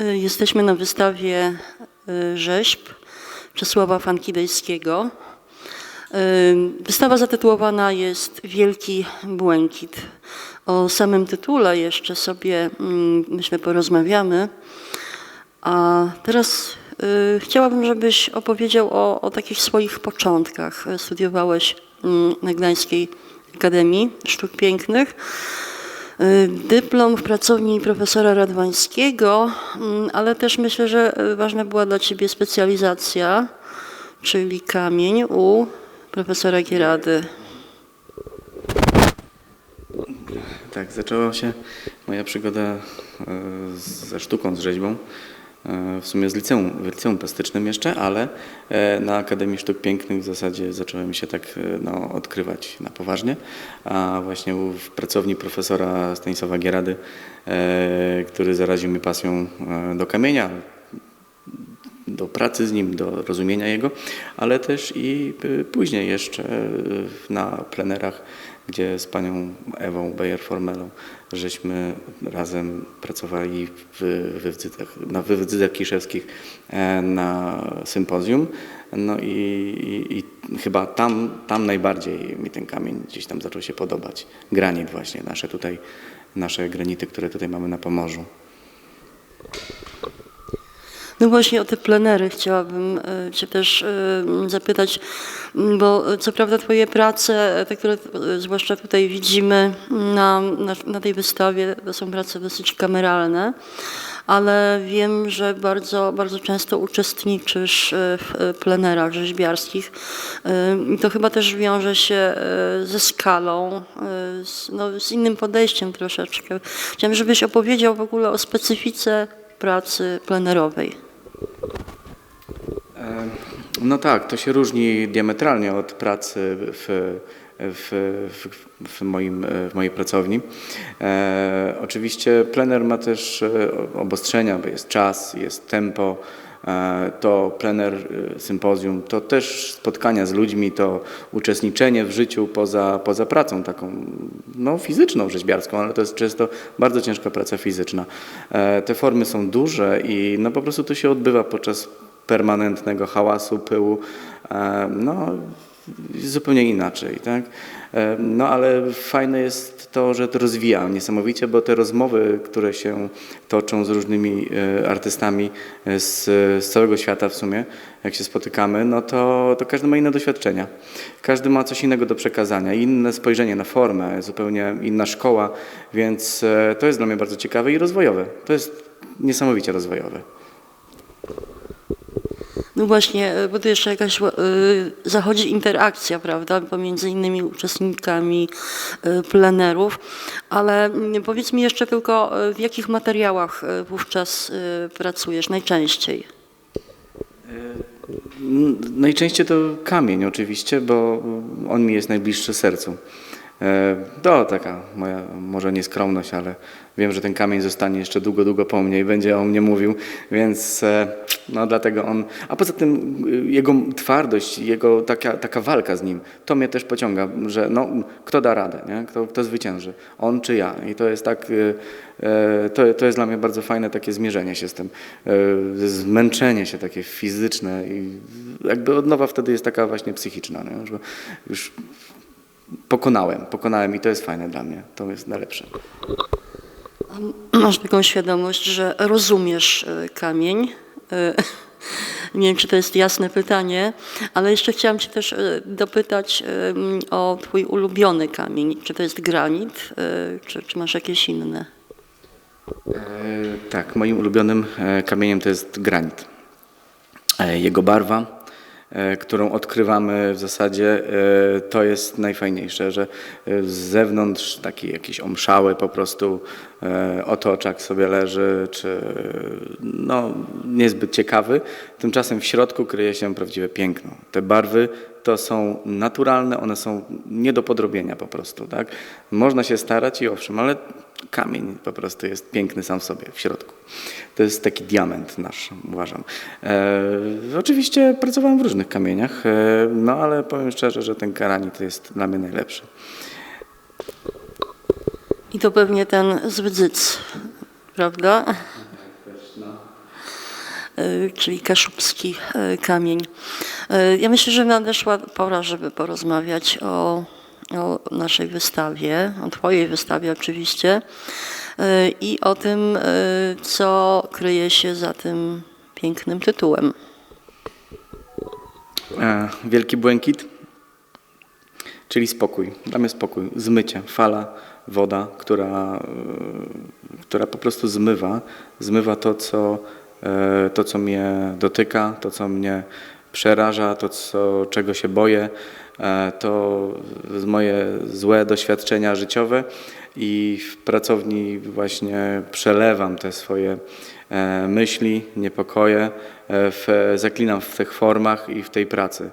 Y, Jesteśmy na wystawie y, rzeźb Czesława Fankidejskiego. Y, Wystawa zatytułowana jest Wielki Błękit. O samym tytule jeszcze sobie, mm, myślę, porozmawiamy. A teraz chciałabym, żebyś opowiedział o, o takich swoich początkach. Studiowałeś mm, na Gdańskiej Akademii Sztuk Pięknych. Y, Dyplom w pracowni profesora Radwańskiego, mm, ale też myślę, że y, ważna była dla Ciebie specjalizacja, czyli kamień u profesora Gierady. Tak, zaczęła się moja przygoda e, ze sztuką, z rzeźbą. E, W sumie z liceum, w liceum plastycznym jeszcze, ale e, na Akademii Sztuk Pięknych w zasadzie zacząłem się tak e, no, odkrywać na poważnie. A właśnie w pracowni profesora Stanisława Gierady, który zaraził mnie pasją do kamienia, do pracy z nim, do rozumienia jego, ale też i później jeszcze na plenerach, gdzie z panią Ewą Beyer-Formelą żeśmy razem pracowali w wywizytach, na wywizytach kiszewskich e, na sympozjum. No i, i, i chyba tam, tam najbardziej mi ten kamień gdzieś tam zaczął się podobać. Granit właśnie, nasze tutaj, nasze granity, które tutaj mamy na Pomorzu. No właśnie o te plenery chciałabym e, Cię też e, zapytać, bo e, co prawda Twoje prace, te, które zwłaszcza tutaj widzimy na, na, na tej wystawie, to są prace dosyć kameralne, ale wiem, że bardzo, bardzo często uczestniczysz w plenerach rzeźbiarskich. To chyba też wiąże się ze skalą, z, no, z innym podejściem troszeczkę. Chciałam, żebyś opowiedział w ogóle o specyfice pracy plenerowej. No tak, to się różni diametralnie od pracy w, w, w, w, moim, w mojej pracowni. E, oczywiście plener ma też e, obostrzenia, bo jest czas, jest tempo. E, To plener, e, sympozjum, to też spotkania z ludźmi, to uczestniczenie w życiu poza, poza pracą taką no, fizyczną, rzeźbiarską, ale to jest często bardzo ciężka praca fizyczna. E, Te formy są duże i no, po prostu to się odbywa podczas permanentnego hałasu, pyłu, no zupełnie inaczej, tak? E, No ale fajne jest to, że to rozwija niesamowicie, bo te rozmowy, które się toczą z różnymi e, artystami e, z, z całego świata w sumie, jak się spotykamy, no to, to każdy ma inne doświadczenia. Każdy ma coś innego do przekazania, inne spojrzenie na formę, zupełnie inna szkoła, więc to jest dla mnie bardzo ciekawe i rozwojowe. To jest niesamowicie rozwojowe. No właśnie, e, bo tu jeszcze jakaś e, zachodzi interakcja, prawda, pomiędzy innymi uczestnikami e, plenerów, ale mm, powiedz mi jeszcze tylko, w jakich materiałach wówczas pracujesz najczęściej? Najczęściej to kamień oczywiście, bo on mi jest najbliższy sercu. To taka moja może nieskromność, ale wiem, że ten kamień zostanie jeszcze długo, długo po mnie i będzie o mnie mówił, więc no dlatego on... A poza tym y, jego twardość, jego taka, taka walka z nim, to mnie też pociąga, że no, kto da radę, nie? Kto, kto zwycięży, on czy ja. I to jest tak... y, e, To, to jest dla mnie bardzo fajne takie zmierzenie się z tym, e, zmęczenie się takie fizyczne i jakby odnowa wtedy jest taka właśnie psychiczna, nie? Że już pokonałem, pokonałem i to jest fajne dla mnie, to jest najlepsze. Masz taką świadomość, że rozumiesz e, kamień. Nie wiem, czy to jest jasne pytanie, ale jeszcze chciałam Cię też e, dopytać e, o Twój ulubiony kamień. Czy to jest granit, e, czy, czy masz jakieś inne? Tak, moim ulubionym kamieniem to jest granit. Jego barwa, którą odkrywamy w zasadzie, e, to jest najfajniejsze, że e, z zewnątrz taki jakiś omszały po prostu e, otoczak sobie leży, czy no, niezbyt ciekawy. Tymczasem w środku kryje się prawdziwe piękno. Te barwy to są naturalne, one są nie do podrobienia po prostu. Tak? Można się starać i owszem, ale kamień po prostu jest piękny sam w sobie w środku. To jest taki diament nasz, uważam. E, oczywiście pracowałem w różnych kamieniach, e, no ale powiem szczerze, że ten granit jest dla mnie najlepszy. I to pewnie ten z Wydzyc, prawda? Y, czyli kaszubski y, kamień. Y, Ja myślę, że nadeszła pora, żeby porozmawiać o, o naszej wystawie, o Twojej wystawie oczywiście y, i o tym, y, co kryje się za tym pięknym tytułem. E, Wielki błękit, czyli spokój. Mnie spokój, zmycie, fala, woda, która, e, która po prostu zmywa, zmywa to co, e, to, co mnie dotyka, to, co mnie przeraża, to, co, czego się boję, e, to moje złe doświadczenia życiowe i w pracowni właśnie przelewam te swoje e, myśli, niepokoje, e, w, zaklinam w tych formach i w tej pracy,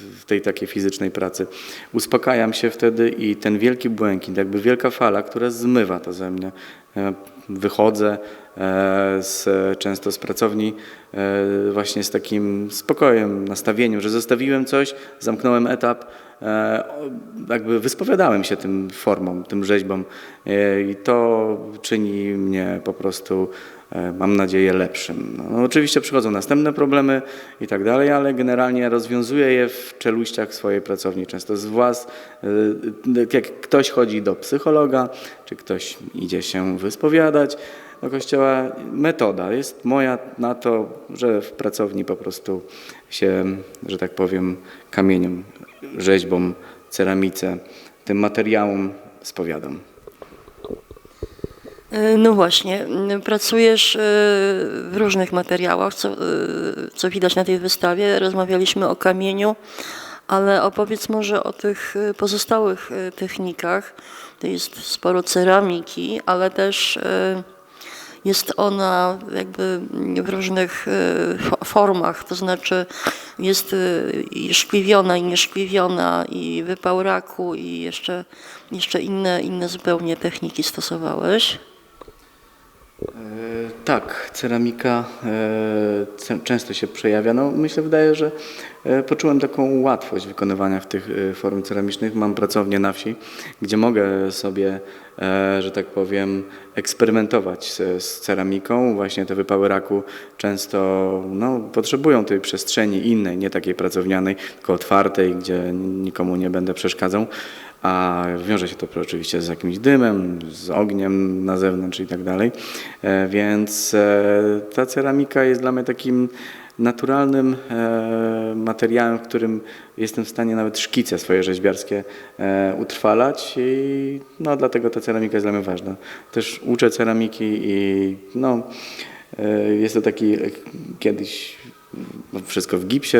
w tej takiej fizycznej pracy. Uspokajam się wtedy i ten wielki błękit, jakby wielka fala, która zmywa to ze mnie. E, Wychodzę e, z, często z pracowni e, właśnie z takim spokojem, nastawieniem, że zostawiłem coś, zamknąłem etap, e, jakby wyspowiadałem się tym formom, tym rzeźbom e, i to czyni mnie po prostu, e, mam nadzieję, lepszym. No, no, oczywiście przychodzą następne problemy i tak dalej, ale generalnie rozwiązuję je w czeluściach swojej pracowni, często z włas. e, Jak ktoś chodzi do psychologa, czy ktoś idzie się wyspowiadać do kościoła, metoda jest moja na to, że w pracowni po prostu się, że tak powiem, kamieniem, rzeźbą, ceramice, tym materiałom spowiadam. E, No właśnie, pracujesz e, w różnych materiałach, co, e, co widać na tej wystawie. Rozmawialiśmy o kamieniu, ale opowiedz może o tych pozostałych technikach. To jest sporo ceramiki, ale też jest ona jakby w różnych fo- formach, to znaczy jest i szkliwiona, i nieszkliwiona, i wypał raku, i jeszcze, jeszcze inne, inne zupełnie techniki stosowałeś. E, Tak, ceramika e, często się przejawia. No, myślę, wydaje, że e, poczułem taką łatwość wykonywania w tych form ceramicznych. Mam pracownię na wsi, gdzie mogę sobie, że tak powiem, eksperymentować z ceramiką. Właśnie te wypały raku często no, potrzebują tej przestrzeni innej, nie takiej pracownianej, tylko otwartej, gdzie nikomu nie będę przeszkadzał. A wiąże się to oczywiście z jakimś dymem, z ogniem na zewnątrz i tak dalej. E, Więc e, ta ceramika jest dla mnie takim naturalnym e, materiałem, w którym jestem w stanie nawet szkice swoje rzeźbiarskie utrwalać i no, dlatego ta ceramika jest dla mnie ważna. Też uczę ceramiki i no, jest to taki kiedyś wszystko w gipsie,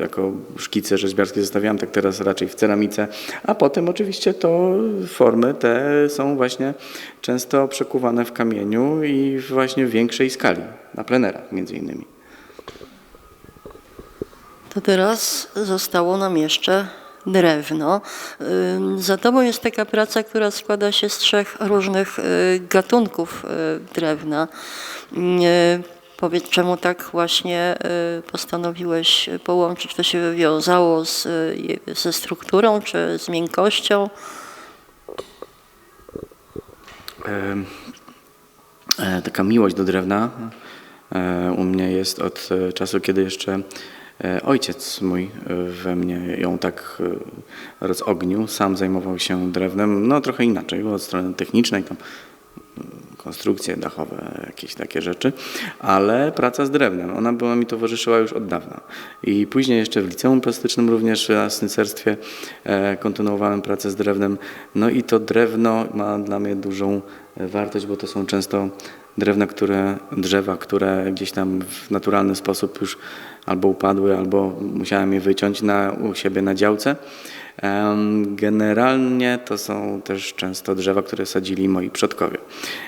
jako szkice rzeźbiarskie zostawiałem, tak teraz raczej w ceramice, a potem oczywiście to formy te są właśnie często przekuwane w kamieniu i właśnie w większej skali, na plenerach między innymi. To teraz zostało nam jeszcze drewno. Za tobą jest taka praca, która składa się z trzech różnych y, gatunków y, drewna. Y, Powiedz, czemu tak właśnie y, postanowiłeś połączyć? To się wiązało z, y, ze strukturą czy z miękkością? E, Taka miłość do drewna e, u mnie jest od e, czasu, kiedy jeszcze ojciec mój we mnie ją tak rozognił. Sam zajmował się drewnem, no trochę inaczej, od strony technicznej, tam konstrukcje dachowe, jakieś takie rzeczy, ale praca z drewnem, ona była mi towarzyszyła już od dawna. I później jeszcze w liceum plastycznym również na syncerstwie e, kontynuowałem pracę z drewnem. No i to drewno ma dla mnie dużą e, wartość, bo to są często drewna, które, drzewa, które gdzieś tam w naturalny sposób już albo upadły, albo musiałem je wyciąć na, u siebie na działce. Generalnie to są też często drzewa, które sadzili moi przodkowie.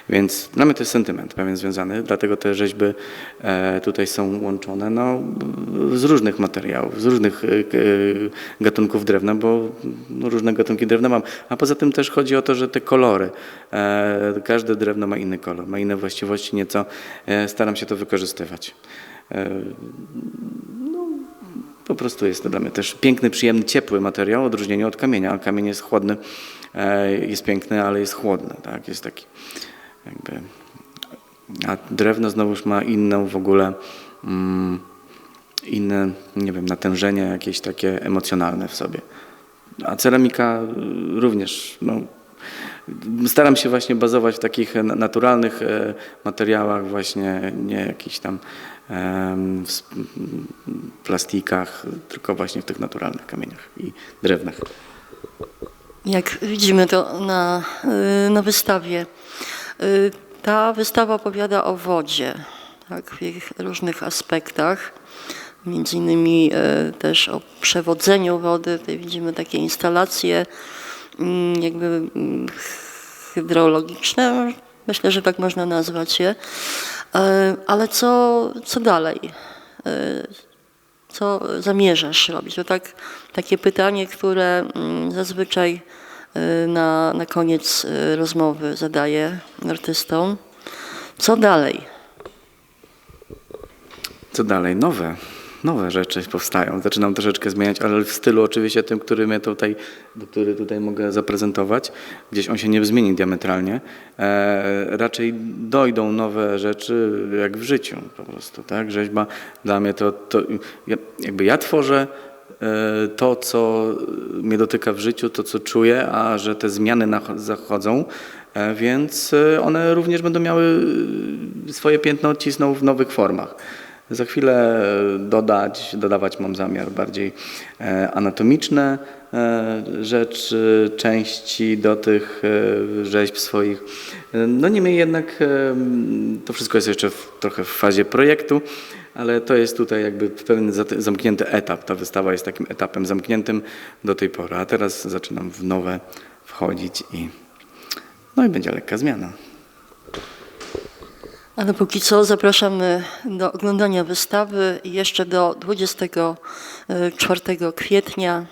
Więc dla mnie to jest sentyment pewien związany, dlatego te rzeźby e, tutaj są łączone no, z różnych materiałów, z różnych e, e, gatunków drewna, bo no, różne gatunki drewna mam. A poza tym też chodzi o to, że te kolory, każde drewno ma inny kolor, ma inne właściwości nieco. Staram się to wykorzystywać. E, po prostu jest to dla mnie też piękny, przyjemny, ciepły materiał, w odróżnieniu od kamienia. Kamień jest chłodny, e, jest piękny, ale jest chłodny. Tak? Jest taki jakby A drewno znowuż ma inną w ogóle, mm, inne, nie wiem, natężenie jakieś takie emocjonalne w sobie. A ceramika y, również, no, staram się właśnie bazować w takich na- naturalnych e, materiałach, właśnie nie jakichś tam w plastikach, tylko właśnie w tych naturalnych kamieniach i drewnach. Jak widzimy to na, y, na wystawie, y, ta wystawa opowiada o wodzie, tak, w ich różnych aspektach, między innymi y, też o przewodzeniu wody. Tutaj widzimy takie instalacje mm, jakby mm, hydrologiczne, myślę, że tak można nazwać je. Y, Ale co, co dalej? Y, co zamierzasz robić? To tak, takie pytanie, które mm, zazwyczaj y, na, na koniec rozmowy zadaję artystom. Co dalej? Co dalej? Nowe, nowe rzeczy powstają. Zaczynam troszeczkę zmieniać, ale w stylu oczywiście tym, który mnie tutaj, który tutaj mogę zaprezentować. Gdzieś on się nie zmieni diametralnie. E, raczej dojdą nowe rzeczy jak w życiu po prostu. Tak? Rzeźba dla mnie to, to ja, jakby ja tworzę e, to, co mnie dotyka w życiu, to, co czuję, a że te zmiany zachodzą, e, więc e, one również będą miały swoje piętno odcisną w nowych formach. Za chwilę e, dodać, dodawać mam zamiar bardziej e, anatomiczne e, rzeczy, części do tych rzeźb swoich. No niemniej jednak to wszystko jest jeszcze w, trochę w fazie projektu, ale to jest tutaj jakby pewien zamknięty etap. Ta wystawa jest takim etapem zamkniętym do tej pory, a teraz zaczynam w nowe wchodzić i no i będzie lekka zmiana. Ale póki co zapraszamy do oglądania wystawy jeszcze do 24 kwietnia.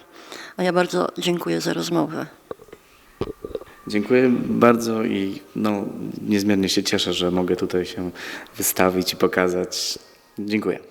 A ja bardzo dziękuję za rozmowę. Dziękuję bardzo i no, niezmiernie się cieszę, że mogę tutaj się wystawić i pokazać. Dziękuję.